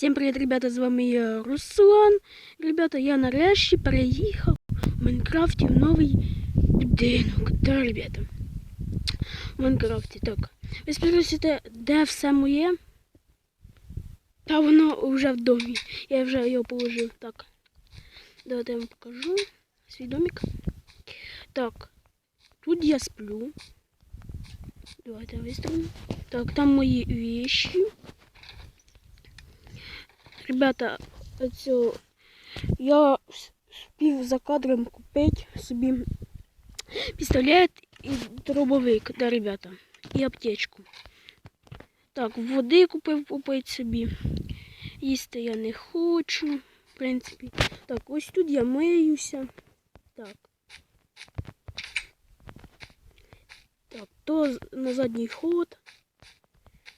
Всім привіт, ребята! З вами я Руслан. Ребята, я нарешті переїхав в Майнкрафті в новий будинок. Да, ребята. В Майнкрафті, так. Ви спросите, де все моє? Та воно вже в домі. Я вже його положив. Так. Давайте я вам покажу свій домик. Так. Тут я сплю. Давайте вистрілю. Так, там мої вещи. Ребята, оцю, я спів за кадром купити собі пістолет і дробовик, да, ребята, і аптечку. Так, води купив попити собі. Їсти я не хочу, в принципі. Так, ось тут я миюся. Так. Так, то на задній ход.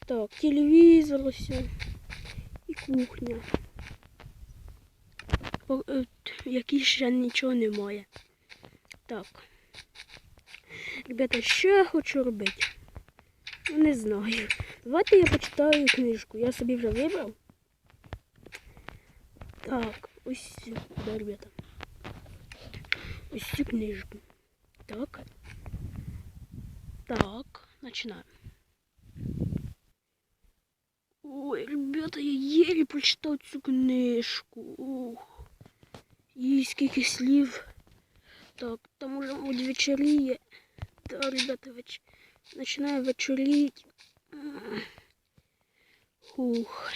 Так, телевізор ось. Кухня. Е, Якій ще нічого немає. Так. Ребята, що я хочу робити? Ну, Не знаю. Давайте я почитаю книжку. Я собі вже вибрав. Так, ось да, ребята. Ось цю книжку. Так. Так, починаємо. Ой, ребята, я еле прочитав цю книжку. Ух. І скільки слів. Так, там уже от вечеріє. Да, ребята, веч... починає вечоріти. Ух.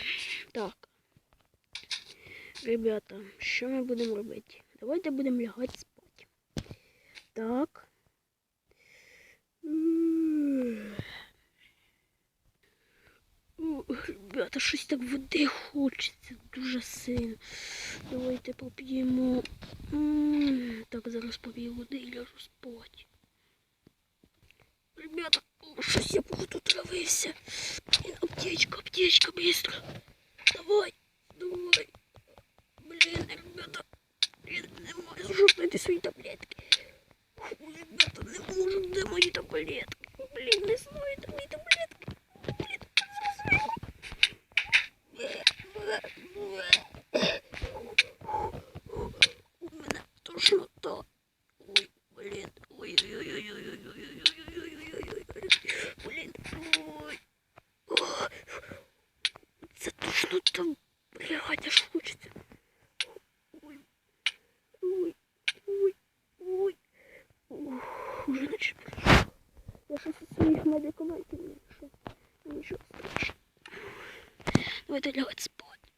Так. Ребята, що ми будемо робити? Давайте будемо лягати спати. Так. Ребята, щось так води хочеться дуже сильно. Давайте поп'ємо. М, Так, зараз поп'ю води і ляжу спати. Ребята, о, щось я походу травився. Блін, аптечка, аптечка, быстро. Давай, давай. Блін, ребята, я не можу знайти свої таблетки. Фу, ребята, не можу, де мої таблетки. Блін, не знаю, Тошнота. Блядь, аж хочеться. Ой. Ой. Ой. Ой. Ух, Уже наче. Я щось із своїх медикаментів не знайшов. Нічого страшного. Давайте лягати спати.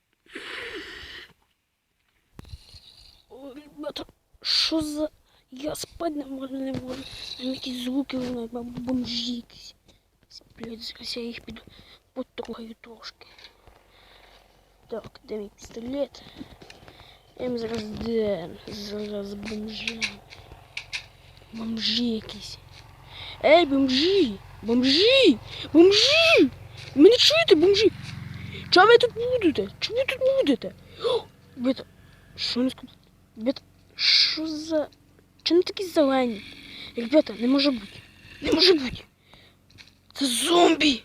О, ребята, що за... Я спати не можу, не можу. Там якісь звуки бомжі якісь. Блядь, зараз я їх піду потрогаю трошки. Так, де мій пістолет? Я їм зараз де? Зараз бомжам. Бомжі якісь. Ей, бомжі! Бомжі! Бомжі! Мене чуєте, бомжі? Чого ви тут будете? Чого ви тут будете? Ребята, що не сказати? Ребята, що за... Чи не такі зелені? Ребята, не може бути. Не може бути. Це зомбі.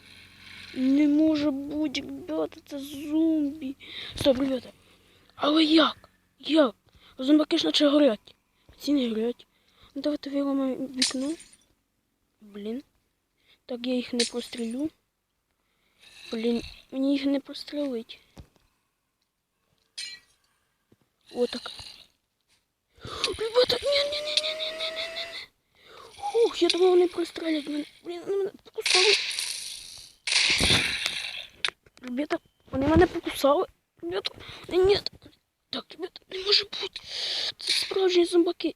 Не може бути, ребята, це зомбі. Стоп, ребята. Але як? Як? Зомбаки ж наче горять. Ці не горять. Ну давайте виламаємо вікно. Блін. Так я їх не пострілю. Блін, мені їх не пострілить. Отак. Ребята, ні-ні-ні-ні-ні-ні-ні-ні. Ух, я думав, вони прострелять мене. Блін, вони мене покусали. Ребята, вони мене покусали. Ребята, ні, ні. Так, ребята, не може бути. Це справжні зомбаки.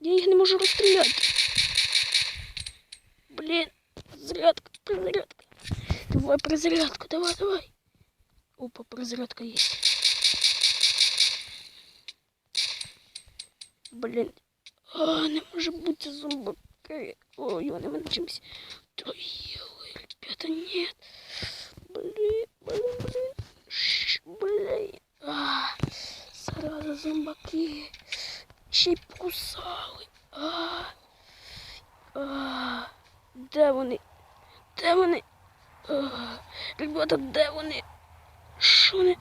Я їх не можу розстріляти. Блін, зарядка, перезарядка. Давай перезарядку, давай, давай. Опа, перезарядка есть. Блін. А, не може бути зомбаки. Ой, вони мене чимось. Троїли, ребята, нет. Блін, блін, блін. Ш, блін. А, зараза зомбаки. Ще й покусали. А, а, де вони? Де вони? А, ребята, де вони? Що вони?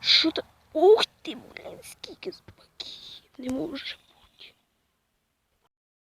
Що та. Ух ти, блін, скільки собаків. Не можу.